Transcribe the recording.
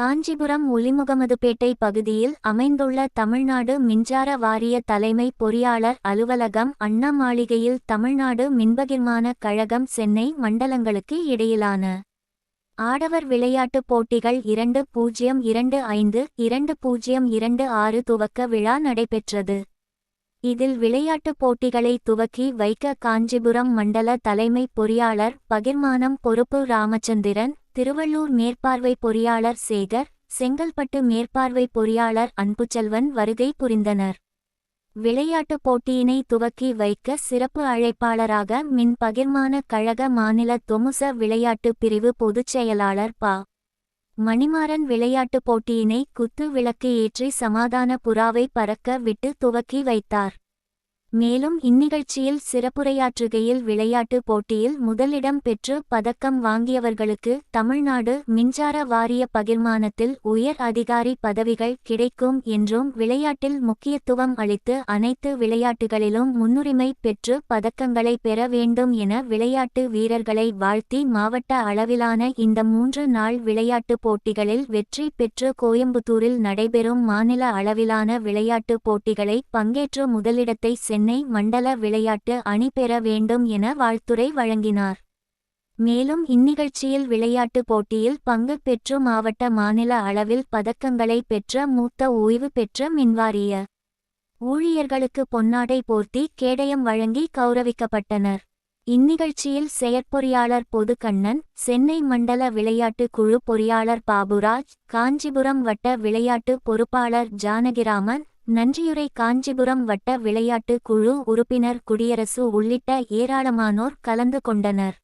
காஞ்சிபுரம் ஒலிமுகமதுபேட்டை பகுதியில் அமைந்துள்ள தமிழ்நாடு மின்சார வாரிய தலைமை பொறியாளர் அலுவலகம் அண்ணா மாளிகையில் தமிழ்நாடு மின்பகிர்மான கழகம் சென்னை மண்டலங்களுக்கு இடையிலான ஆடவர் விளையாட்டுப் போட்டிகள் இரண்டு பூஜ்ஜியம் இரண்டு ஐந்து இரண்டு பூஜ்ஜியம் இரண்டு ஆறு துவக்க விழா நடைபெற்றது. இதில் விளையாட்டுப் போட்டிகளை துவக்கி வைக்க காஞ்சிபுரம் மண்டல தலைமை பொறியாளர் பகிர்மானம் பொறுப்பு ராமச்சந்திரன் திருவள்ளூர் மேற்பார்வை பொறியாளர் சேகர் செங்கல்பட்டு மேற்பார்வை பொறியாளர் அன்புச்செல்வன் வருகை புரிந்தனர். விளையாட்டுப் போட்டியினை துவக்கி வைக்க சிறப்பு அழைப்பாளராக மின் பகிர்மான கழக மாநில தொமுச விளையாட்டுப் பிரிவு பொதுச் செயலாளர் பா. மணிமாறன் விளையாட்டுப் போட்டியினை குத்து விளக்கு ஏற்றி சமாதான புறாவை பறக்க விட்டு துவக்கி வைத்தார். மேலும் இந்நிகழ்ச்சியில் சிறப்புரையாற்றுகையில் விளையாட்டு போட்டியில் முதலிடம் பெற்று பதக்கம் வாங்கியவர்களுக்கு தமிழ்நாடு மின்சார வாரிய பகிர்மானத்தில் உயர் அதிகாரி பதவிகள் கிடைக்கும் என்றும் விளையாட்டில் முக்கியத்துவம் அளித்து அனைத்து விளையாட்டுகளிலும் முன்னுரிமை பெற்று பதக்கங்களை பெற வேண்டும் என விளையாட்டு வீரர்களை வாழ்த்தி மாவட்ட அளவிலான இந்த மூன்று நாள் விளையாட்டுப் போட்டிகளில் வெற்றி பெற்று கோயம்புத்தூரில் நடைபெறும் மாநில அளவிலான விளையாட்டுப் போட்டிகளை பங்கேற்று முதலிடத்தை சென்னை மண்டல விளையாட்டு அணி பெற வேண்டும் என வாழ்த்துரை வழங்கினார். மேலும் இந்நிகழ்ச்சியில் விளையாட்டுப் போட்டியில் பங்கு பெற்று மாவட்ட மாநில அளவில் பதக்கங்களை பெற்ற மூத்த ஓய்வு பெற்ற மின்வாரிய ஊழியர்களுக்கு பொன்னாடை போர்த்தி கேடயம் வழங்கி கௌரவிக்கப்பட்டனர். இந்நிகழ்ச்சியில் செயற்பொறியாளர் பொதுக்கண்ணன் சென்னை மண்டல விளையாட்டு குழு பொறியாளர் பாபுராஜ் காஞ்சிபுரம் வட்ட விளையாட்டு பொறுப்பாளர் ஜானகிராமன் நன்றியுரை காஞ்சிபுரம் வட்ட விளையாட்டு குழு உறுப்பினர் குடியரசு உள்ளிட்ட ஏராளமானோர் கலந்து கொண்டனர்.